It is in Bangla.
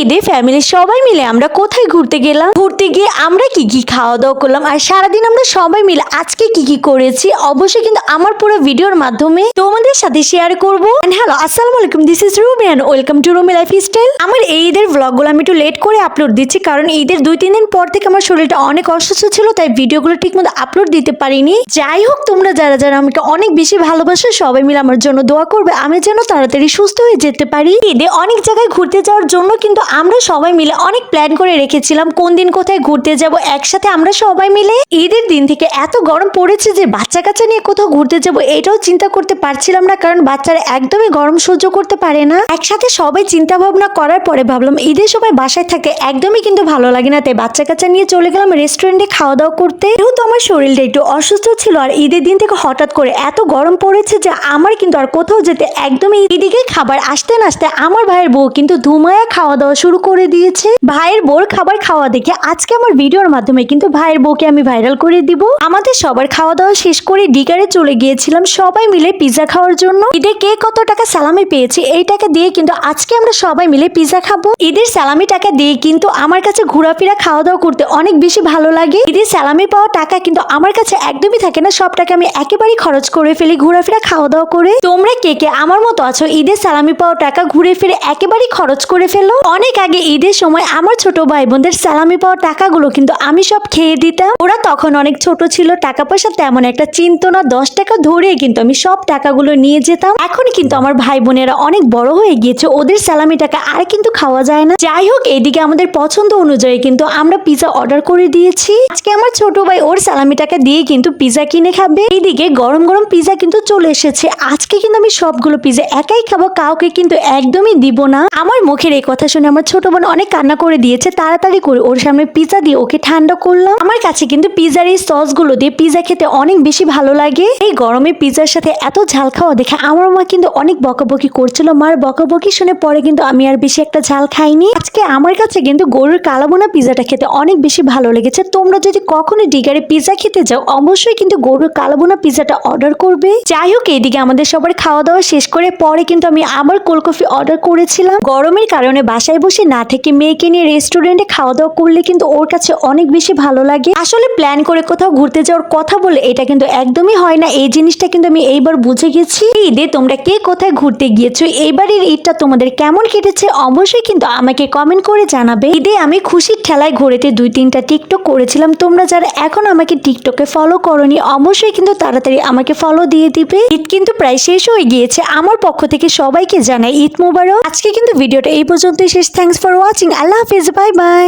ঈদে ফ্যামিলির সবাই মিলে আমরা কোথায় ঘুরতে গেলাম? ঘুরতে গিয়ে আমরা কি কি খাওয়া দাওয়া করলাম? আর সারাদিন আমরা সবাই মিলে আজকে কি কি করেছি? অবশ্যই কিন্তু আমার পুরো ভিডিওর মাধ্যমে তোমাদের সাথে শেয়ার করব। হ্যালো আসসালামু আলাইকুম this is Rumi and welcome to Rumi lifestyle আমার এই ঈদের ব্লগগুলো আমি একটু লেট করে আপলোড দিচ্ছি, কারণ ঈদের দুই, তিন দিন পর থেকে আমার শরীরটা অনেক অসুস্থ ছিল, তাই ভিডিওগুলো ঠিক মতো আপলোড দিতে পারিনি। যাই হোক, তোমরা যারা যারা আমাকে অনেক বেশি ভালোবাসো, সবাই মিলে আমার জন্য দোয়া করবে, আমি যেন তাড়াতাড়ি সুস্থ হয়ে যেতে পারি। ঈদে অনেক জায়গায় ঘুরতে যাওয়ার জন্য কিন্তু আমরা সবাই মিলে অনেক প্ল্যান করে রেখেছিলাম কোন দিন কোথায় ঘুরতে যাব, একসাথে আমরা সবাই মিলে। ঈদের দিন থেকে এত গরম পড়েছে যে বাচ্চা কাচ্চা নিয়ে কোথাও ঘুরতে যাব এটাও চিন্তা করতে পারছিলাম না কারণ বাচ্চারা একদমই গরম সহ্য করতে পারে না। একসাথে সবাই চিন্তা ভাবনা করার পরে ভাবলাম, ঈদের সময় বাসায় থাকতে একদমই কিন্তু ভালো লাগে না। তাই বাচ্চা কাচ্চা নিয়ে চলে গেলাম রেস্টুরেন্টে খাওয়া দাওয়া করতে। যেহেতু আমার শরীরটা একটু অসুস্থ ছিল আর ঈদের দিন থেকে হঠাৎ করে এত গরম পড়েছে যে আমার কিন্তু আর কোথাও যেতে একদমই এদিকে খাবার আসতে না আসতে আমার ভাইয়ের বউ কিন্তু ধুমায়া খাওয়া দাওয়া শুরু করে দিয়েছে। ভাইয়ের বউর খাবার খাওয়া দেখে আজকে আমার ভিডিওর মাধ্যমে কিন্তু ভাইয়ের বউকে আমি ভাইরাল করে দিব। আমাদের সবার খাওয়া দাওয়া শেষ করে ডিগারে চলে গিয়েছিলাম সবাই মিলে পিৎজা খাওয়ার জন্য। ঈদে কে কত টাকা সালামি পেয়েছি এই টাকা দিয়ে কিন্তু আজকে আমরা সবাই মিলে পিৎজা খাব। ঈদের সালামি টাকা দিয়ে কিন্তু আমার কাছে ঘোরাফেরা খাওয়া দাওয়া করতে অনেক বেশি ভালো লাগে। ঈদের সালামি পাওয়া টাকা কিন্তু আমার কাছে একদমই থাকে না। সব টাকা আমি একেবারেই খরচ করে ফেলি ঘোরাফেরা খাওয়া দাওয়া করে। তোমরা কে কে আমার মতো আছো, ঈদের সালামি পাওয়া টাকা ঘুরে ফিরে একেবারেই খরচ করে ফেলো। অনেক আগে ঈদের সময় আমার ছোট ভাই বোনদের সালামি পাওয়া টাকাগুলো কিন্তু আমি সব খেয়ে দিতাম। ওরা তখন অনেক ছোট ছিল, টাকা পয়সা তেমন একটা চিন্ত না। দশ টাকা ধরে কিন্তু আমি সব টাকাগুলো নিয়ে যেতাম। এখন কিন্তু আমার ভাই বোনেরা অনেক বড় হয়ে গিয়েছে, ওদের সালামি টাকা আর কিন্তু খাওয়া যায় না। যাই হোক এইদিকে আমাদের পছন্দ অনুযায়ী কিন্তু আমরা পিজা অর্ডার করে দিয়েছি। আজকে আমার ছোট ভাই ওর সালামি টাকা দিয়ে কিন্তু পিজা কিনে খাবে। এইদিকে গরম গরম পিজা কিন্তু চলে এসেছে। আজকে কিন্তু আমি সবগুলো পিজা একাই খাব, কাউকে কিন্তু একদমই দিব না। আমার মুখের এই কথা শুনে আমার ছোট বোন অনেক কান্না করে দিয়েছে, তাড়াতাড়ি করে ওর সামনে পিজা দিয়ে ওকে ঠান্ডা করলাম। আমার কাছে কিন্তু পিজার এই সসগুলো দিয়ে পিজা খেতে অনেক বেশি ভালো লাগে। এই গরমে পিজার সাথে এত ঝাল খাওয়া দেখে আমার মা কিন্তু অনেক বকাবকি করছিল। মার বকাবকি শুনে পরে কিন্তু আমি আর বেশি একটা ঝাল খাইনি। আজকে আমার কাছে কিন্তু গরুর কালাবোনা পিজাটা খেতে অনেক বেশি ভালো লেগেছে। তোমরা যদি কখনো ডিগারে পিজা খেতে যাও, অবশ্যই কিন্তু গরুর কালাবোনা পিজাটা অর্ডার করবে। যাই হোক এদিকে আমাদের সবার খাওয়া দাওয়া শেষ করে পরে কিন্তু আমি আবার কোল্ড কফি অর্ডার করেছিলাম। গরমের কারণে বাসায় বসে না থেকে মেয়েকে নিয়ে রেস্টুরেন্টে খাওয়া দাওয়া করলে কিন্তু ওর কাছে অনেক বেশি ভালো লাগে। আসলে প্ল্যান করে কোথাও ঘুরতে যাওয়ার কথা বলে এটা কিন্তু একদমই হয় না। এই জিনিসটা কিন্তু আমি এইবার বুঝে গেছি। ঈদে তোমরা কে কোথায় ঘুরতে গিয়েছো, এইবারের ঈদটা তোমাদের কেমন কেটেছে অবশ্যই কিন্তু আমাকে কমেন্ট করে জানাবে। ঈদে আমি খুশির ঠেলায় ঘুরেতে দুই তিনটা টিকটক করেছিলাম। তোমরা যারা এখন আমাকে টিকটকে ফলো করনি, অবশ্যই কিন্তু তাড়াতাড়ি আমাকে ফলো দিয়ে দিবে। ঈদ কিন্তু প্রায় শেষ হয়ে গিয়েছে। আমার পক্ষ থেকে সবাইকে জানাই ঈদ মোবারক। আজকে কিন্তু ভিডিওটা এই পর্যন্তই শেষ। Thanks for watching. I love you. Bye bye.